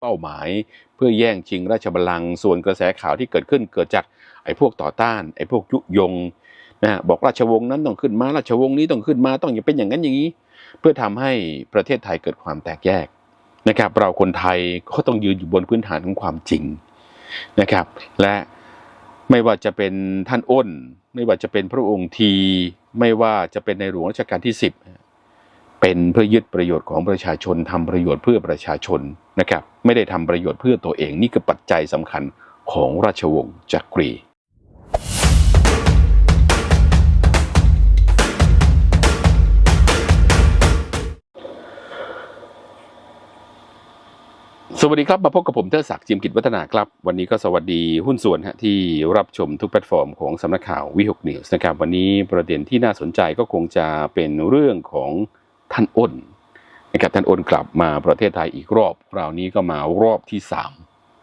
เป้าหมาย เพื่อแย่งชิงราชบัลลังก์ส่วนกระแสข่าวที่เกิดขึ้นเกิดจากไอ้พวกต่อต้านไอ้พวกยุยงนะฮะบอกราชวงศ์นั้นต้องขึ้นมาราชวงศ์นี้ต้องขึ้นมาต้องอย่าเป็นอย่างนั้นอย่างนี้ เพื่อทำให้ประเทศไทยเกิดความแตกแยกนะครับเราคนไทยก็ต้องยืนอยู่บนพื้นฐานของความจริงนะครับ และไม่ว่าจะเป็นท่านอ้น ไม่ว่าจะเป็นพระองค์ที ไม่ว่าจะเป็นในหลวงรัชกาลที่ 10 เป็นเพื่อยึดประโยชน์ของประชาชนทำประโยชน์เพื่อประชาชนนะครับ ไม่ได้ทำประโยชน์เพื่อตัวเอง นี่คือปัจจัยสำคัญของราชวงศ์จักรีสวัสดีครับ มาพบกับผมเทอศักดิ์จิมกิจวัฒนาครับ วันนี้ก็สวัสดีหุ้นส่วนฮะที่รับชมทุกแพลตฟอร์มของสำนักข่าววิหกนิวส์นะครับ วันนี้ประเด็นที่น่าสนใจก็คงจะเป็นเรื่องของท่านอ้น นะครับท่านอ้นกลับมาประเทศไทยอีกรอบคราวนี้ก็มารอบที่สาม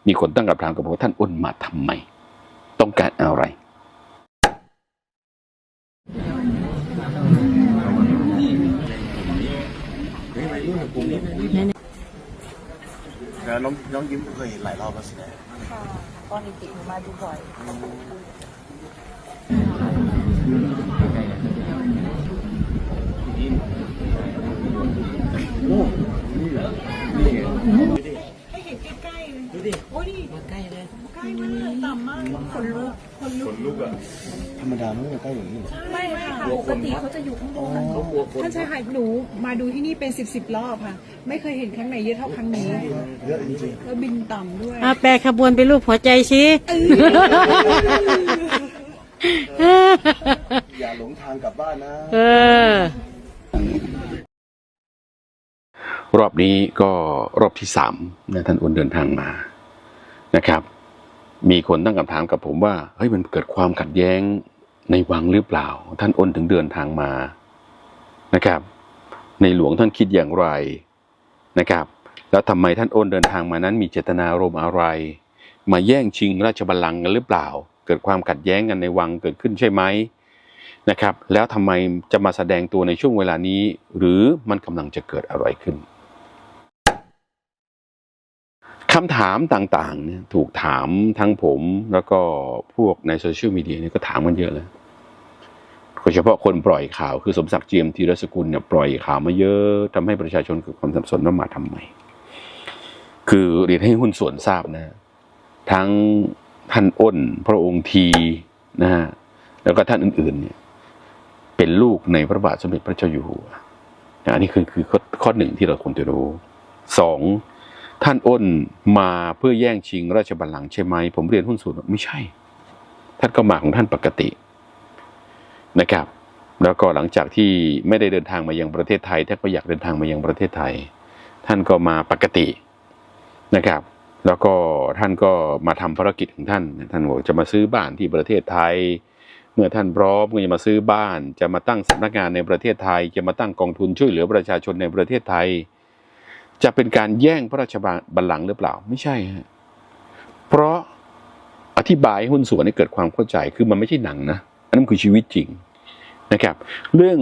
มีคนตั้งคำถามกับผมว่าท่านอ้นมาทำไม ต้องการอะไรแล้วน้องน้องยิ้มเคยเห็นหลายรอบแล้วสินะค่ะตอนเด็กๆหนูมาดูบ่อย ให้เห็นใกล้ๆเลยดูดิ โอ้ยนี่ใกล้เลย ใกล้มากต่ำมากขนลุกขนลุกธรรมดาไม่ได้ใกล้อย่างนี้ไม่ไม่ค่ะปกติเขาจะอยู่ข้างบนท่านชายค่ะหนูมาดูที่นี่เป็นสิบสิบรอบค่ะ ไม่เคยเห็นครั้งไหนเยอะเท่าครั้งนี้เยอะจริงแล้วบินต่ำด้วยอาแปลขบวนเป็นรูปหัวใจสิๆอย่าหลงทางกลับบ้านนะ เออ รอบนี้ก็รอบที่สามนะท่านอ้นเดินทางมานะครับ มีคนตั้งคำถามกับผมว่าเฮ้ยมันเกิดความขัดแย้งในวังหรือเปล่า ท่านอ้นถึงเดินทางมานะครับ ในหลวงท่านคิดอย่างไรนะครับ แล้วทำไมท่านอ้นเดินทางมานั้น มีเจตนารมณ์อะไร มาแย่งชิงราชบัลลังก์กันหรือเปล่า เกิดความขัดแย้งกันในวังเกิดขึ้นใช่ไหมนะครับ แล้วทำไมจะมาแสดงตัวในช่วงเวลานี้ หรือมันกำลังจะเกิดอะไรขึ้น คำถามต่างๆเนี่ยถูกถามทั้งผมแล้วก็พวกในโซเชียลมีเดียเนี่ยก็ถามกันเยอะเลยโดยเฉพาะคนปล่อยข่าวคือสมศักดิ์เจียมธีรสกุลเนี่ยปล่อยข่าวมาเยอะทำให้ประชาชนเกิดความสับสนว่ามาทำไม คือเรียนให้หุ้นส่วนทราบนะ ทั้งท่านอ้น พระองค์ทีนะฮะแล้วก็ท่านอื่นๆเนี่ยเป็นลูกในพระบาทสมเด็จพระเจ้าอยู่หัวอันนี้คือคือข้อข้อหนึ่งที่เราควรจะรู้สอง ท่านอ้นมาเพื่อแย่งชิงราชบัลลังก์ใช่ไหม ผมเรียนหุ้นส่วนไม่ใช่ ท่านก็มาของท่านปกตินะครับ แล้วก็หลังจากที่ไม่ได้เดินทางมายังประเทศไทยท่านก็อยากเดินทางมายังประเทศไทย ท่านก็มาปกตินะครับ แล้วก็ท่านก็มาทำภารกิจของท่าน ท่านบอกจะมาซื้อบ้านที่ประเทศไทย เมื่อท่านพร้อมก็จะมาซื้อบ้าน จะมาตั้งสำนักงานในประเทศไทย จะมาตั้งกองทุนช่วยเหลือประชาชนในประเทศไทย จะเป็นการแย่งพระราชบัลลังก์หรือเปล่า ไม่ใช่ฮะเพราะอธิบายหุ้นส่วนให้เกิดความเข้าใจคือมันไม่ใช่หนังนะอันนั้นคือชีวิตจริงนะครับ เรื่อง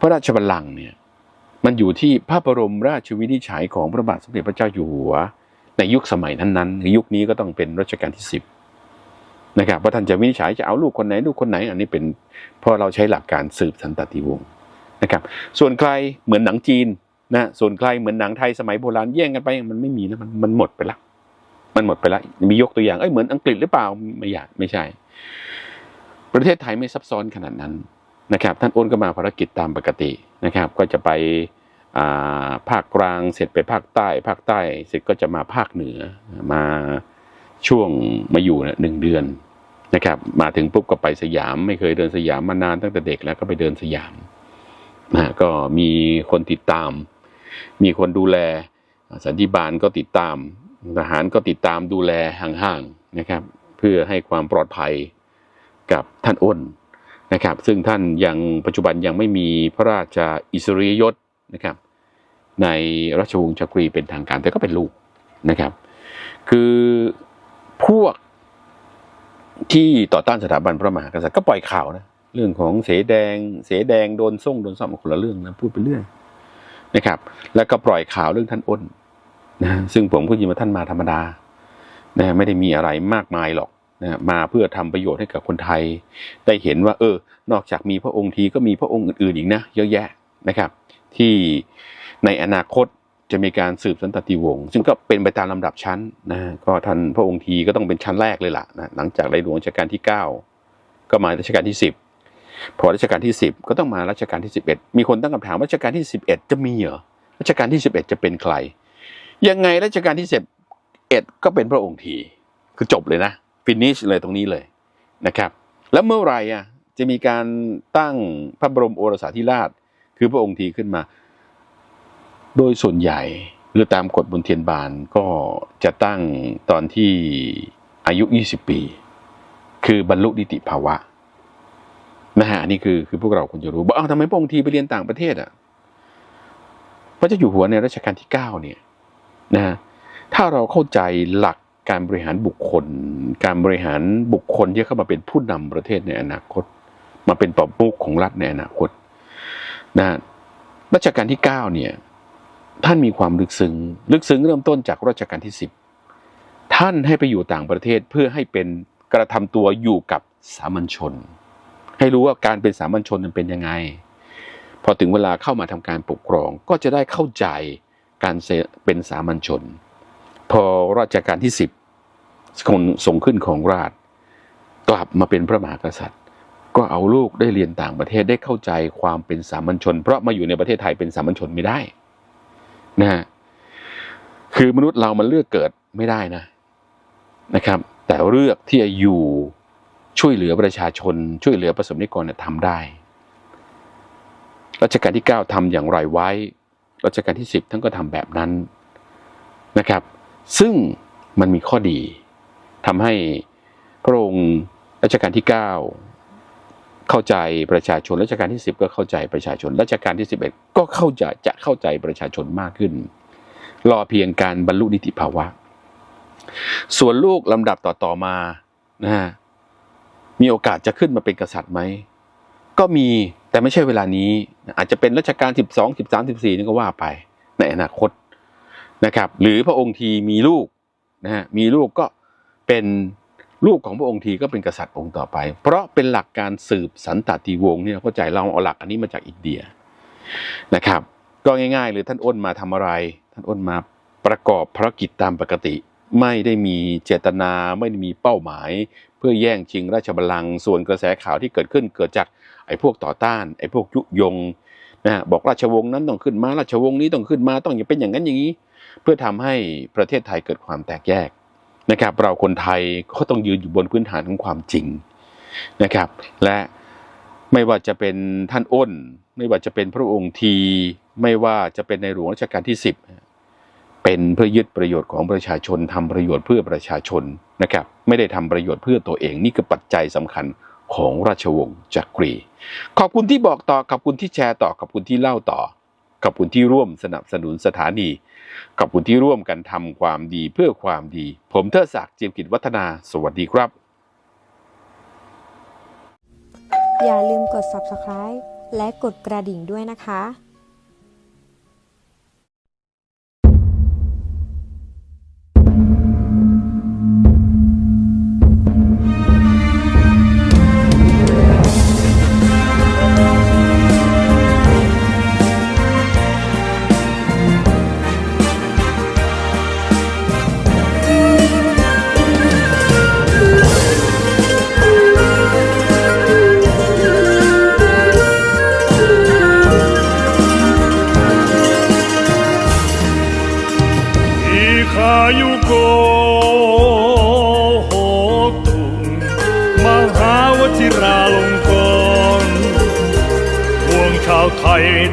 พระราชบัลลังก์เนี่ยมันอยู่ที่พระบรมราชวินิจฉัยของพระบาทสมเด็จพระเจ้าอยู่หัว ในยุคสมัยนั้นๆในยุคนี้ก็ต้องเป็นรัชกาลที่สิบนะครับว่าท่านจะวินิจฉัยจะเอาลูกคนไหนลูกคนไหน อันนี้เป็นเพราะเราใช้หลักการสืบสันตติวงศ์นะครับ ส่วนใครเหมือนหนังจีน นะส่วนใครเหมือนหนังไทยสมัยโบราณแย่งกันไปมันไม่มีนะมันมันหมดไปละมันหมดไปละมียกตัวอย่างเอ้ยเหมือนอังกฤษหรือเปล่าไม่อยากไม่ใช่ ประเทศไทยไม่ซับซ้อนขนาดนั้นนะครับ ท่านโอนก็มาภารกิจตามปกตินะครับ ก็จะไปาภาคกลางเสร็จไปภาคใต้ ภาคใต้เสร็จก็จะมาภาคเหนือมาช่วงมาอยู่หนึ่งเดือนนะครับ มาถึงปุ๊บก็ไปสยาม ไม่เคยเดินสยามมานานตั้งแต่เด็กแล้วก็ไปเดินสยามนะก็มีคนติดตาม มีคนดูแล สันติบาลก็ติดตาม ทหารก็ติดตามดูแลห่างๆนะครับ เพื่อให้ความปลอดภัยกับท่านอ้นนะครับ ซึ่งท่านยังปัจจุบันยังไม่มีพระราชอิสริยยศนะครับ ในราชวงศ์จักรีเป็นทางการแต่ก็เป็นลูกนะครับ คือพวกที่ต่อต้านสถาบันพระมหากษัตริย์ก็ปล่อยข่าวนะเรื่องของเสแดง เสแดงโดนส่งโดนซ่อมคนละเรื่องนะพูดไปเรื่อย นะครับ แล้วก็ปล่อยข่าวเรื่องท่านอ้นนะซึ่งผมก็ยินว่าท่านมาธรรมดานะไม่ได้มีอะไรมากมายหรอกนะมาเพื่อทำประโยชน์ให้กับคนไทย ได้เห็นว่า เออ นอกจากมีพระองค์ทีก็มีพระองค์อื่นๆอีกนะเยอะแยะนะครับ ที่ในอนาคตจะมีการสืบสันตติวงศ์ซึ่งก็เป็นไปตามลำดับชั้นนะก็ท่านพระองค์ทีก็ต้องเป็นชั้นแรกเลยล่ะนะหลังจากในหลวงรัชกาลที่ 9 ก็มารัชกาลที่ 10 พอรัชกาลที่ 10 ก็ต้องมารัชกาลที่ 11 มีคนตั้งคำถามว่ารัชกาลที่ 11 จะมีเหรอรัชกาลที่ 11 จะเป็นใคร ยังไงรัชกาลที่11ก็เป็นพระองค์ทีคือจบเลยนะฟินิชเลยตรงนี้เลยนะครับ แล้วเมื่อไหร่อะจะมีการตั้งพระบรมโอรสาธิราช คือพระองค์ทีขึ้นมา โดยส่วนใหญ่หรือตามกฎบนเทียนบานก็จะตั้งตอนที่อายุ 20 ปี คือบรรลุนิติภาวะ นะฮะนี่คือคือพวกเราควรจะรู้บอกอ้าวทำไมพระองค์ทีไปเรียนต่างประเทศอะพระเจ้าอยู่หัวในรัชกาลที่ 9 เนี่ยนะฮะถ้าเราเข้าใจหลักการบริหารบุคคล การบริหารบุคคลที่เข้ามาเป็นผู้นำประเทศในอนาคต มาเป็นประมุขของรัฐในอนาคตนะรัชกาลที่ 9 เนี่ยท่านมีความลึกซึ้งลึกซึ้งเริ่มต้นจากรัชกาลที่สิบท่านให้ไปอยู่ต่างประเทศเพื่อให้เป็นกระทำตัวอยู่กับสามัญชน ให้รู้ว่าการเป็นสามัญชนมันเป็นยังไง พอถึงเวลาเข้ามาทำการปกครองก็จะได้เข้าใจการเป็นสามัญชน พอรัชกาลที่สิบคนทรงขึ้นของราช กลับมาเป็นพระมหากษัตริย์ ก็เอาลูกได้เรียนต่างประเทศได้เข้าใจความเป็นสามัญชน เพราะมาอยู่ในประเทศไทยเป็นสามัญชนไม่ได้นะฮะคือมนุษย์เรามันเลือกเกิดไม่ได้นะนะครับ แต่เลือกที่จะอยู่ ช่วยเหลือประชาชน ช่วยเหลือประสบนิกรเนี่ยทำได้รัชกาลที่ 9ทำอย่างไรไว้รัชกาลที่ 10 ท่านก็ทำแบบนั้นนะครับ ซึ่งมันมีข้อดีทำให้พระองค์รัชกาลที่ 9 เข้าใจประชาชนรัชกาลที่ 10 ก็เข้าใจประชาชนรัชกาลที่ 11 ก็เข้าใจจะเข้าใจประชาชนมากขึ้น รอเพียงการบรรลุนิติภาวะ ส่วนลูกลำดับต่อๆมานะฮะ มีโอกาสจะขึ้นมาเป็นกษัตริย์ไหมก็มีแต่ไม่ใช่เวลานี้ อาจจะเป็นรัชกาล12 13 14นี่ก็ว่าไปในอนาคตนะครับ หรือพระองค์ทีมีลูกนะฮะมีลูกก็เป็นลูกของพระองค์ทีก็เป็นกษัตริย์องค์ต่อไป เพราะเป็นหลักการสืบสันตติวงศ์เนี่ยเข้าใจเราเอาหลักอันนี้มาจากอินเดียนะครับ ก็ง่ายๆเลยท่านอ้นมาทำอะไร ท่านอ้นมาประกอบภารกิจตามปกติ ไม่ได้มีเจตนาไม่ได้มีเป้าหมาย เพื่อแย่งชิงราชบัลลังก์ส่วนกระแสข่าวที่เกิดขึ้นเกิดจากไอ้พวกต่อต้านไอ้พวกยุยงนะฮะบอกราชวงศ์นั้นต้องขึ้นมาราชวงศ์นี้ต้องขึ้นมาต้องอย่าเป็นอย่างนั้นอย่างนี้ เพื่อทำให้ประเทศไทยเกิดความแตกแยกนะครับ เราคนไทยก็ต้องยืนอยู่บนพื้นฐานของความจริงนะครับ และไม่ว่าจะเป็นท่านอ้น ไม่ว่าจะเป็นพระองค์ที ไม่ว่าจะเป็นในหลวงรัชกาลที่สิบ เป็นเพื่อยึดประโยชน์ของประชาชนทำประโยชน์เพื่อประชาชนนะครับไม่ได้ทำประโยชน์เพื่อตัวเองนี่คือปัจจัยสำคัญของราชวงศ์จักรี ขอบคุณที่บอกต่อขอบคุณที่แชร์ต่อขอบคุณที่เล่าต่อขอบคุณที่ร่วมสนับสนุนสถานีขอบคุณที่ร่วมกันทำความดีเพื่อความดี ผมเทิดศักดิ์เจียมกิจวัฒนา สวัสดีครับ อย่าลืมกด subscribe และกดกระดิ่งด้วยนะคะ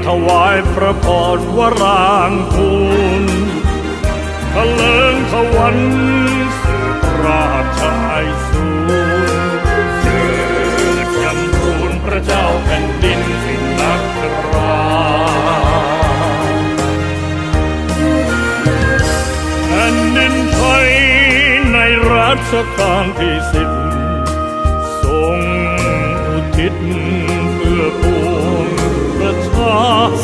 ถวายพระพรวรางคูลทะเลิงทวันสืบราชายสูรเจิดจำทูลพระเจ้าแผ่นดินสิงนักราแผ่นดินไทยในรัชกาลที่สิบ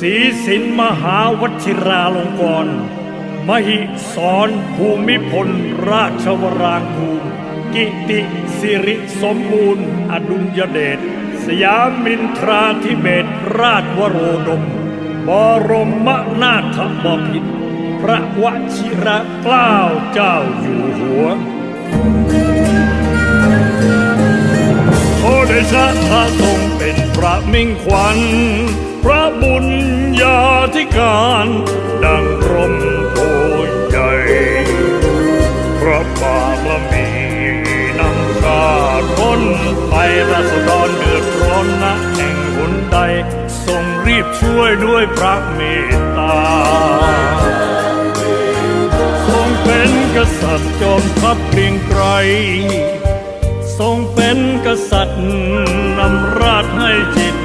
ศีสินมหาวชิราลงกรณ์มหิสรภูมิพลราชวรางคูลกิติสิริสมบูรณ์ อดุลยเดชสยามินทราธิเบศรราชวโรดม บรมนาถบพิตรพระวชิระเกล้าเจ้าอยู่หัวโอเดชะพระทรงเป็นพระมิ่งขวัญ พระบุญญาธิการดังร่มโพใหญ่พระบารมีนำข้าร้นไปราษฎรเดือดร้อนนะแห่งหนใดทรงรีบช่วยด้วยพระเมตตาทรงเป็นกษัตริย์จอมทัพเกรียงไกรทรงเป็นกษัตริย์นำราชให้จิต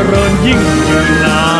เจริญยิ่งยืนนาน